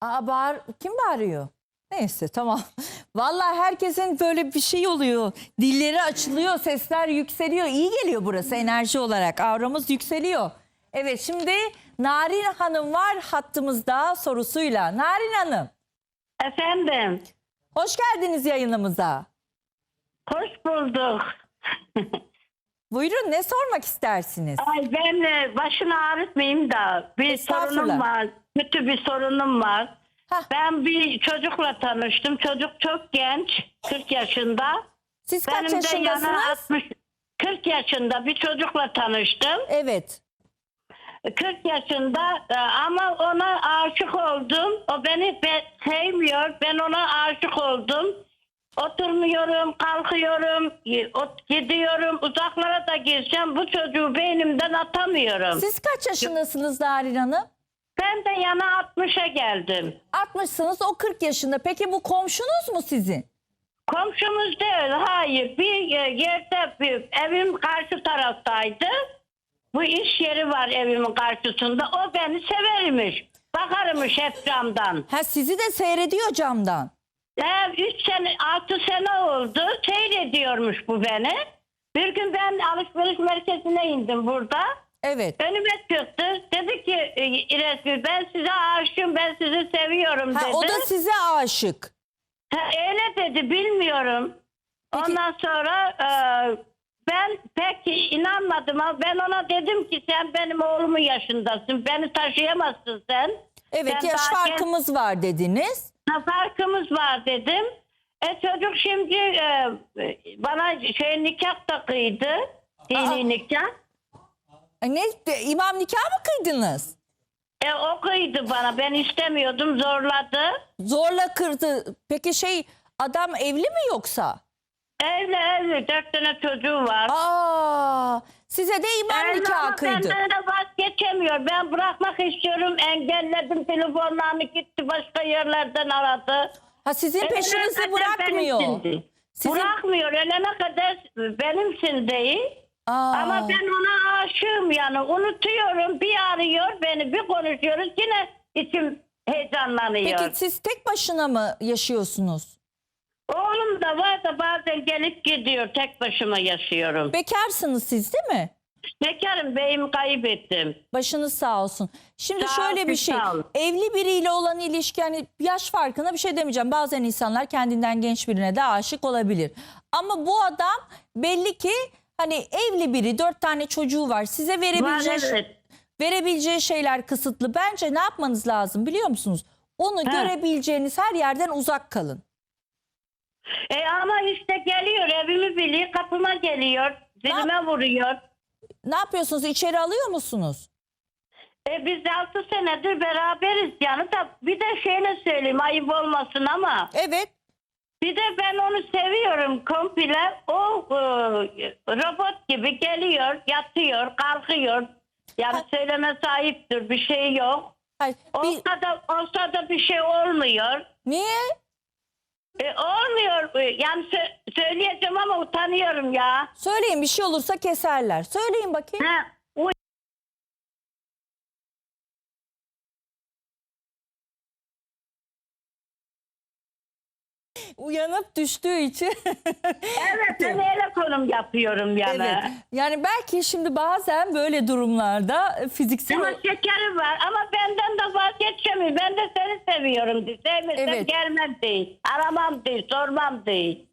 Aa, bağır, kim bağırıyor? Neyse tamam. Vallahi herkesin böyle bir şey oluyor. Dilleri açılıyor, sesler yükseliyor. İyi geliyor burası enerji olarak. Avramız yükseliyor. Evet şimdi Narin Hanım var hattımızda sorusuyla. Narin Hanım Efendim, hoş geldiniz yayınımıza. hoş bulduk. Buyurun ne sormak istersiniz? Ay ben e, başını ağrıtmayayım da bir Estağfurullah. sorunum var. Kötü bir sorunum var. Hah. Ben bir çocukla tanıştım. Çocuk çok genç, 40 yaşında. Siz kaç Benim de yana yaşındasınız? 60 40 yaşında bir çocukla tanıştım. Evet. 40 yaşında e, ama ona aşık oldum. O beni be- sevmiyor. Ben ona aşık oldum. Oturmuyorum, kalkıyorum, gidiyorum, uzaklara da girsem bu çocuğu beynimden atamıyorum. Siz kaç yaşındasınız Narin Hanım? Ben de yana 60'a geldim. 60'sınız o 40 yaşında. Peki bu komşunuz mu sizin? Komşumuz değil, hayır. Bir e, yerde bir, evim karşı taraftaydı. Bu iş yeri var evimin karşısında. O beni severmiş. Bakarmış hep camdan. Ha sizi de seyrediyor camdan. Ya 3 sene, 6 sene oldu. Seyrediyormuş bu beni. Bir gün ben alışveriş merkezine indim burada. Evet. Önüme çıktı. Dedi ki e, İrezgül ben size aşığım, ben sizi seviyorum Ha, dedi. o da size aşık. Ha, öyle dedi bilmiyorum. Peki- Ondan sonra e, ben pek inanmadım ama ben ona dedim ki sen benim oğlumun yaşındasın. Beni taşıyamazsın sen. Evet Ben yaş farkımız var dediniz. Ha, farkımız var dedim. E çocuk şimdi e, bana şey nikah da kıydı. Dini Aa. nikah. E, ne de- imam nikah mı kıydınız? E o kıydı bana. Ben istemiyordum zorladı. Zorla kırdı. Peki şey adam evli mi yoksa? Evli evli dört tane çocuğu var. Aa, size de imam Evli nikah ama kıydı. benden de vazgeçemiyor. Ben bırakmak istiyorum. Engelledim telefonlarını gitti başka yerlerden aradı. Ha sizin Ölene peşinizi kadar bırakmıyor. benimsin. Sizin- Bırakmıyor. Ölene kadar benimsin değil. Aa, Ama ben ona aşığım yani unutuyorum bir arıyor beni bir konuşuyoruz yine içim heyecanlanıyor. Peki siz tek başına mı yaşıyorsunuz? Oğlum da var da bazen gelip gidiyor tek başıma yaşıyorum. Bekarsınız siz değil mi? Bekarım beyimi kaybettim. Başınız sağ olsun. Şimdi Sağ şöyle olsun, bir şey. sağ olun. Evli biriyle olan ilişki hani yaş farkına bir şey demeyeceğim. Bazen insanlar kendinden genç birine de aşık olabilir. Ama bu adam belli ki hani evli biri dört tane çocuğu var. Size Var verebileceği, evet. verebileceği şeyler kısıtlı. Bence ne yapmanız lazım biliyor musunuz? Onu He. görebileceğiniz her yerden uzak kalın. E ama işte geliyor evimi biliyor kapıma geliyor dilime vuruyor. Ne yapıyorsunuz? İçeri alıyor musunuz? E biz 6 senedir beraberiz yani da bir de şöyle söyleyeyim ayıp olmasın ama Evet. bir de ben onu seviyorum komple o e, robot gibi geliyor yatıyor kalkıyor yani Ha. söyleme sahiptir bir şey yok. Hayır, bir, Olsa da, olsa da bir şey olmuyor. niye? E, olmuyor yani sö- söyleyeceğim ama utanıyorum ya. Söyleyin bir şey olursa keserler. Söyleyin bakayım. Ha, Uyanıp düştüğü için. evet ben öyle konum yapıyorum yani. evet. Yani belki şimdi bazen böyle durumlarda fiziksel Ama şekeri var ama benden de vazgeçemiyor. Ben de seni seviyorum diye. Sevmesem Evet. gelmem değil. Aramam değil, sormam değil.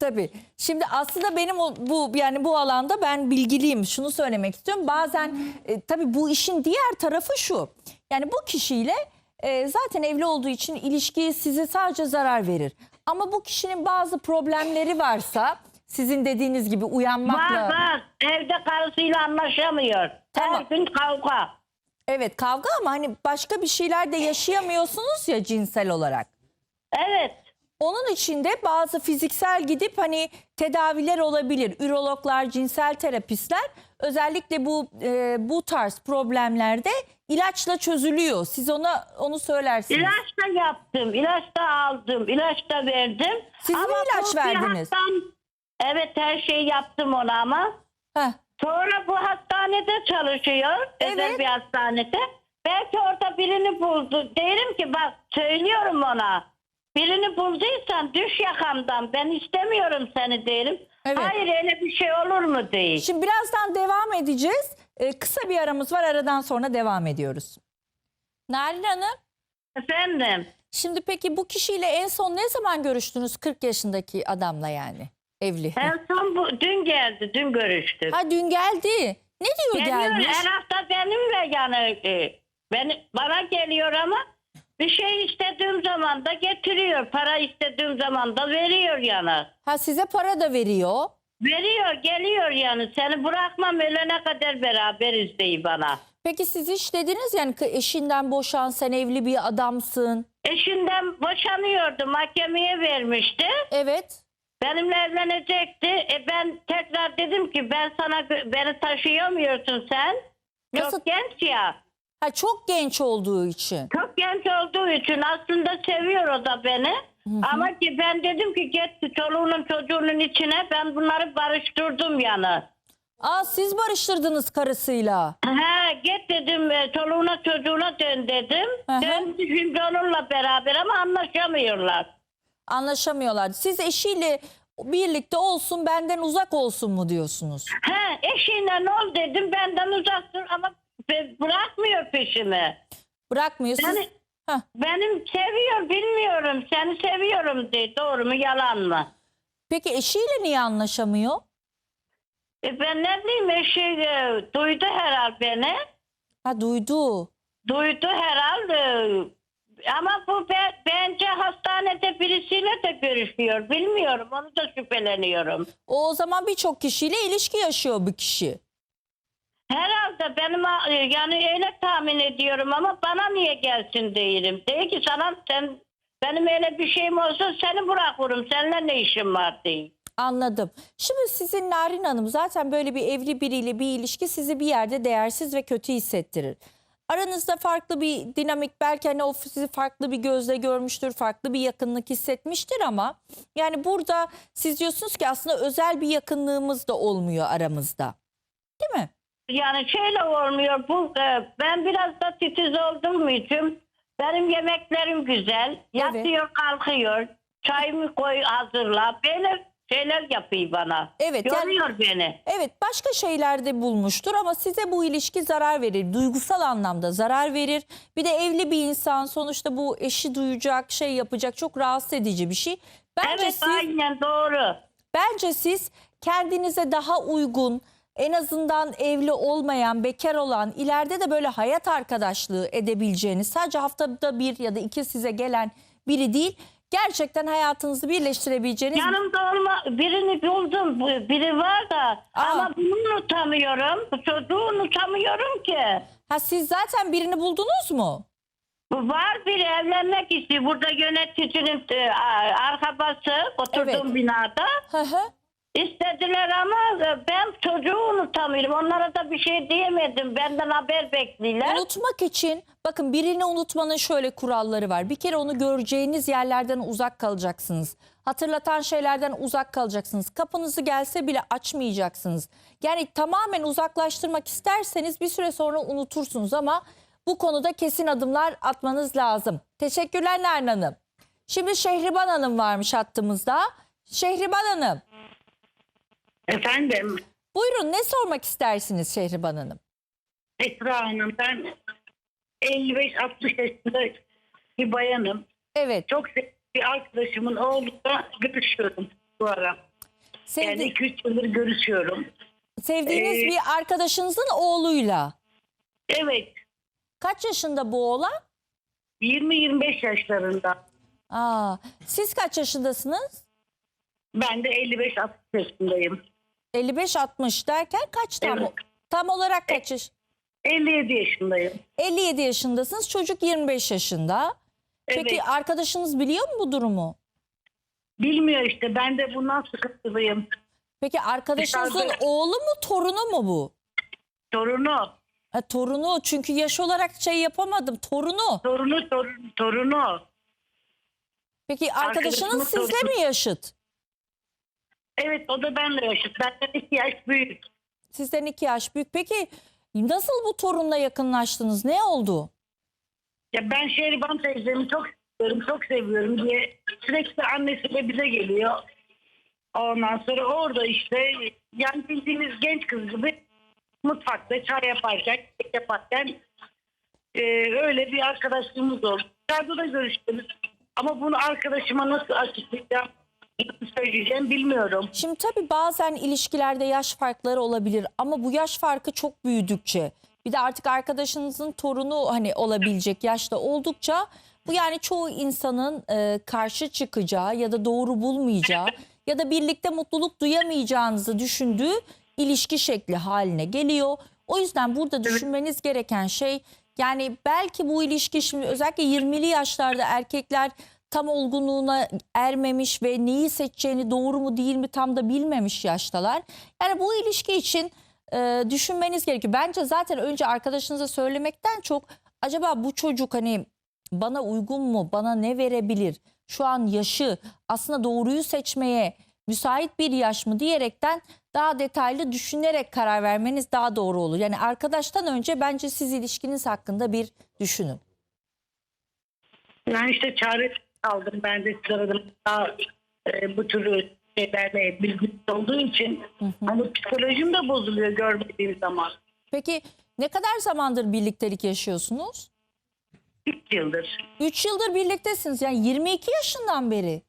Tabii. Şimdi aslında benim o, bu yani bu alanda ben bilgiliyim. Şunu söylemek istiyorum. Bazen e, tabii bu işin diğer tarafı şu. Yani bu kişiyle e, zaten evli olduğu için ilişki size sadece zarar verir. Ama bu kişinin bazı problemleri varsa sizin dediğiniz gibi uyanmakla Var var. Evde karısıyla anlaşamıyor. Tamam. Her gün kavga. evet kavga ama hani başka bir şeyler de yaşayamıyorsunuz ya cinsel olarak. Evet. Onun için de bazı fiziksel gidip hani tedaviler olabilir. Ürologlar, cinsel terapistler özellikle bu e, bu tarz problemlerde ilaçla çözülüyor. Siz ona onu söylersiniz. İlaç da yaptım. ilaç da aldım. ilaç da verdim. Siz mi ilaç bu bir verdiniz? hastan- Evet her şeyi yaptım ona ama. Heh, Sonra bu hastanede çalışıyor. Özel Evet. bir hastanede. Belki orada birini buldu. Derim ki bak söylüyorum ona. Birini bulduysan düş yakamdan. Ben istemiyorum seni derim. Evet. Hayır öyle bir şey olur mu değil. Şimdi birazdan devam edeceğiz. Ee, kısa bir aramız var. Aradan sonra devam ediyoruz. Narin Hanım, Efendim. şimdi peki bu kişiyle en son ne zaman görüştünüz? 40 yaşındaki adamla yani. Evli. En son bu, dün geldi. Dün görüştük. Ha dün geldi. Ne diyor Geliyor gelmiş? her hafta benimle yani e, beni, bana geliyor ama bir şey istediğim zaman da getiriyor. Para istediğim zaman da veriyor yani. Ha size para da veriyor. Veriyor geliyor yani seni bırakmam ölene kadar beraberiz diye bana. Peki siz hiç dediniz yani ki eşinden boşan sen evli bir adamsın. Eşinden boşanıyordu mahkemeye vermişti. Evet. Benimle evlenecekti. E ben tekrar dedim ki ben sana beni taşıyamıyorsun sen. Nasıl- Çok genç ya. Ha çok genç olduğu için. Çok genç olduğu için aslında seviyor o da beni. Ama ki ben dedim ki git çoluğunun çocuğunun içine ben bunları barıştırdım yani. Aa siz barıştırdınız karısıyla. He git dedim e, çoluğuna çocuğuna dön dedim. Hı. Döndü şimdi onunla beraber ama anlaşamıyorlar. Anlaşamıyorlar. Siz eşiyle birlikte olsun benden uzak olsun mu diyorsunuz? He eşiyle ol dedim benden uzaktır ama be- bırakmıyor peşimi. Bırakmıyor. Siz... Yani Heh. benim seviyor bilmiyorum seni seviyorum diye doğru mu yalan mı? Peki eşiyle niye anlaşamıyor? E ben ne bileyim eşi e, duydu herhal beni. Ha duydu. Duydu herhalde. Ama bu be- bence hastanede birisiyle de görüşüyor. Bilmiyorum onu da şüpheleniyorum. O, o zaman birçok kişiyle ilişki yaşıyor bu kişi. Herhalde benim e, yani öyle tahmin ediyorum ama bana niye gelsin değilim. Değil ki sana sen benim öyle bir şeyim olsa seni bırakırım. Seninle ne işim var değil. Anladım. Şimdi sizin Narin Hanım zaten böyle bir evli biriyle bir ilişki sizi bir yerde değersiz ve kötü hissettirir. Aranızda farklı bir dinamik belki hani o sizi farklı bir gözle görmüştür, farklı bir yakınlık hissetmiştir ama yani burada siz diyorsunuz ki aslında özel bir yakınlığımız da olmuyor aramızda. Değil mi? Yani şöyle olmuyor. Bu e, ben biraz da titiz olduğum için benim yemeklerim güzel. Yatıyor kalkıyor. Çayımı koy hazırla. Böyle şeyler yapıyor bana. Evet, yani- Yoruyor beni. Evet başka şeylerde bulmuştur ama size bu ilişki zarar verir. Duygusal anlamda zarar verir. Bir de evli bir insan sonuçta bu eşi duyacak, şey yapacak çok rahatsız edici bir şey. Bence evet siz aynen doğru. bence siz kendinize daha uygun en azından evli olmayan, bekar olan, ileride de böyle hayat arkadaşlığı edebileceğiniz, sadece haftada bir ya da iki size gelen biri değil, gerçekten hayatınızı birleştirebileceğiniz Yanımda olma birini buldum. Bu- Biri var da ama bunu unutamıyorum. Bu çocuğu unutamıyorum ki. Ha siz zaten birini buldunuz mu? Var biri evlenmek istiyor. Burada yöneticinin e, arkabası oturduğum Evet. binada. Hı hı. İstediler ama e, ben çocuğu unutamıyorum. Onlara da bir şey diyemedim. Benden haber bekliyorlar. Unutmak için bakın birini unutmanın şöyle kuralları var. Bir kere onu göreceğiniz yerlerden uzak kalacaksınız. Hatırlatan şeylerden uzak kalacaksınız. Kapınızı gelse bile açmayacaksınız. Yani tamamen uzaklaştırmak isterseniz bir süre sonra unutursunuz ama bu konuda kesin adımlar atmanız lazım. Teşekkürler Narin Hanım. Şimdi Şehriban Hanım varmış hattımızda. Şehriban Hanım Efendim buyurun ne sormak istersiniz Şehriban Hanım? Esra Hanım ben 55-60 yaşında bir bayanım. Evet Çok sevdiğim bir arkadaşımın oğluyla görüşüyorum bu ara. sevdi- Yani 2-3 yıldır görüşüyorum. sevdiğiniz Ee, bir arkadaşınızın oğluyla. Evet Kaç yaşında bu oğlan? 20-25 yaşlarında. Aa, siz kaç yaşındasınız? Ben de 55-60 yaşındayım. 55-60 derken kaç tam? Evet. Tam olarak kaç yaş? 57 yaşındayım. 57 yaşındasınız. Çocuk 25 yaşında. Peki Evet. arkadaşınız biliyor mu bu durumu? Bilmiyor işte ben de bundan sıkıntılıyım. Peki arkadaşınızın Dışarıda- oğlu mu torunu mu bu? Torunu, Ha, torunu çünkü yaş olarak şey yapamadım torunu. torunu, torunu, torunu. Peki arkadaşınız Arkadaşımın sizle torunu. mi yaşıt? Evet o da benle yaşıt. Benden 2 yaş büyük. Sizden iki yaş büyük. Peki Nasıl bu torunla yakınlaştınız? Ne oldu? Ya ben Şehriban teyzemi çok seviyorum, çok seviyorum diye sürekli annesi de bize geliyor. Ondan sonra orada işte yani bildiğiniz genç kız gibi mutfakta çay yaparken, kek yaparken e, öyle bir arkadaşlığımız oldu. Dışarıda da görüştünüz. Ama bunu arkadaşıma nasıl açıklayacağım, söyleyeceğim bilmiyorum. Şimdi tabii bazen ilişkilerde yaş farkları olabilir ama bu yaş farkı çok büyüdükçe bir de artık arkadaşınızın torunu hani olabilecek yaşta oldukça bu yani çoğu insanın e, karşı çıkacağı ya da doğru bulmayacağı ya da birlikte mutluluk duyamayacağınızı düşündüğü ilişki şekli haline geliyor. O yüzden burada düşünmeniz gereken şey yani belki bu ilişki şimdi özellikle 20'li yaşlarda erkekler tam olgunluğuna ermemiş ve neyi seçeceğini doğru mu değil mi tam da bilmemiş yaştalar. Yani bu ilişki için e, düşünmeniz gerekiyor. Bence zaten önce arkadaşınıza söylemekten çok acaba bu çocuk hani bana uygun mu, bana ne verebilir, şu an yaşı aslında doğruyu seçmeye müsait bir yaş mı diyerekten daha detaylı düşünerek karar vermeniz daha doğru olur. Yani arkadaştan önce bence siz ilişkiniz hakkında bir düşünün. Yani işte çare aldım ben de sıradım. Daha e, bu tür şeylerle bilgili olduğu için hani psikolojim de bozuluyor görmediğim zaman. Peki ne kadar zamandır birliktelik yaşıyorsunuz? 3 yıldır. 3 yıldır birliktesiniz yani 22 yaşından beri.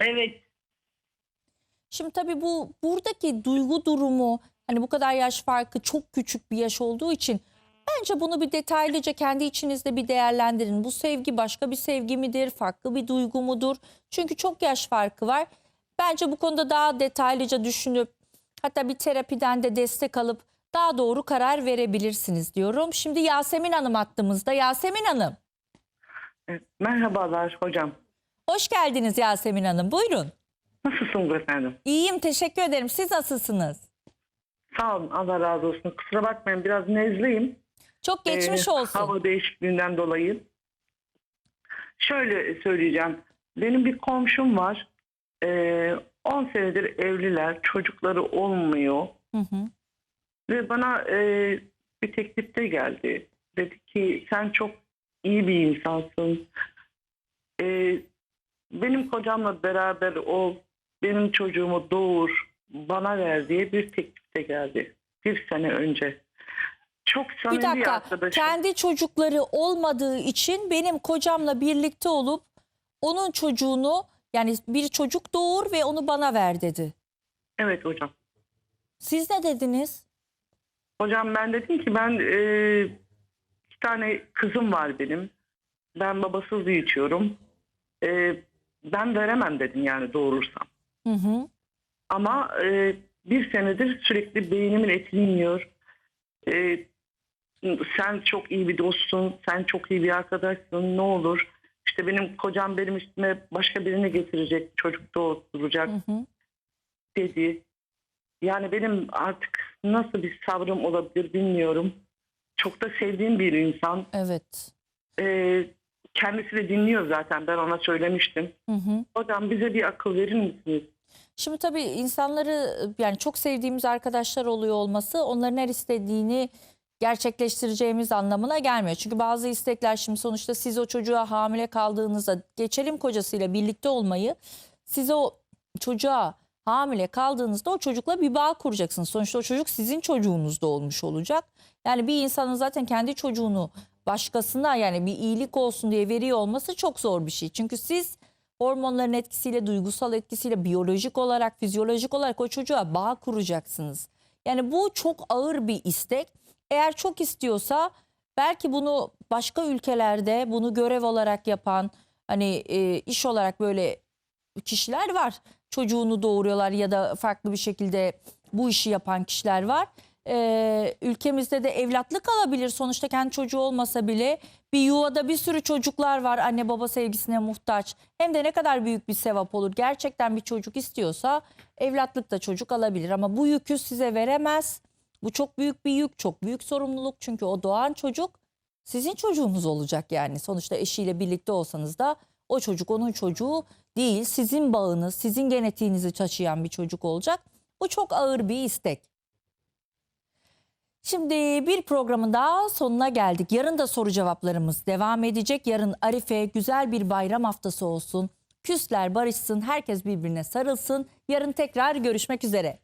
Evet. Şimdi tabii bu buradaki duygu durumu hani bu kadar yaş farkı çok küçük bir yaş olduğu için bence bunu bir detaylıca kendi içinizde bir değerlendirin. Bu sevgi başka bir sevgi midir? Farklı bir duygu mudur? Çünkü çok yaş farkı var. Bence bu konuda daha detaylıca düşünüp hatta bir terapiden de destek alıp daha doğru karar verebilirsiniz diyorum. Şimdi Yasemin Hanım attığımızda. Yasemin Hanım Evet, Merhabalar hocam. hoş geldiniz Yasemin Hanım. Buyurun. Nasılsınız efendim? İyiyim teşekkür ederim. Siz nasılsınız? Sağ olun Allah razı olsun. Kusura bakmayın biraz nezleyim. Çok geçmiş Ee, olsun. Hava değişikliğinden dolayı. Şöyle söyleyeceğim. Benim bir komşum var. Ee, 10 senedir evliler. Çocukları olmuyor. Hı hı. Ve bana e, bir teklifte geldi. Dedi ki sen çok iyi bir insansın. E, benim kocamla beraber ol. Benim çocuğumu doğur. Bana ver diye bir teklifte geldi. Bir sene önce. Çok samimi Bir dakika. arkadaşım. Kendi çocukları olmadığı için benim kocamla birlikte olup onun çocuğunu yani bir çocuk doğur ve onu bana ver dedi. Evet hocam. Siz ne dediniz? Hocam ben dedim ki ben e, iki tane kızım var benim. Ben babasız büyütüyorum. E, ben veremem dedim yani doğurursam. Hı hı. Ama e, bir senedir sürekli beynimin etini yiyor. E, sen çok iyi bir dostsun, sen çok iyi bir arkadaşsın ne olur. İşte benim kocam benim üstüme başka birini getirecek, çocuk doğuracak Hı hı. dedi. Yani benim artık nasıl bir sabrım olabilir bilmiyorum. Çok da sevdiğim bir insan. Evet. E, kendisi de dinliyor zaten ben ona söylemiştim. Hı hı. Hocam bize bir akıl verir misiniz? Şimdi tabii insanları yani çok sevdiğimiz arkadaşlar oluyor olması onların her istediğini gerçekleştireceğimiz anlamına gelmiyor. Çünkü bazı istekler şimdi sonuçta siz o çocuğa hamile kaldığınızda geçelim kocasıyla birlikte olmayı siz o çocuğa hamile kaldığınızda o çocukla bir bağ kuracaksınız. Sonuçta o çocuk sizin çocuğunuz da olmuş olacak. Yani bir insanın zaten kendi çocuğunu başkasına yani bir iyilik olsun diye veriyor olması çok zor bir şey. Çünkü siz hormonların etkisiyle, duygusal etkisiyle, biyolojik olarak, fizyolojik olarak o çocuğa bağ kuracaksınız. Yani bu çok ağır bir istek. Eğer çok istiyorsa belki bunu başka ülkelerde bunu görev olarak yapan hani e, iş olarak böyle kişiler var. Çocuğunu doğuruyorlar ya da farklı bir şekilde bu işi yapan kişiler var. Ee, ülkemizde de evlatlık alabilir. Sonuçta kendi çocuğu olmasa bile bir yuvada bir sürü çocuklar var anne baba sevgisine muhtaç. Hem de ne kadar büyük bir sevap olur. Gerçekten bir çocuk istiyorsa evlatlık da çocuk alabilir. Ama bu yükü size veremez. Bu çok büyük bir yük, çok büyük sorumluluk. Çünkü o doğan çocuk sizin çocuğunuz olacak yani. Sonuçta eşiyle birlikte olsanız da o çocuk onun çocuğu değil. Sizin bağınız, sizin genetiğinizi taşıyan bir çocuk olacak. Bu çok ağır bir istek. Şimdi bir programın daha sonuna geldik. Yarın da soru cevaplarımız devam edecek. Yarın Arife güzel bir bayram haftası olsun. Küsler barışsın, herkes birbirine sarılsın. Yarın tekrar görüşmek üzere.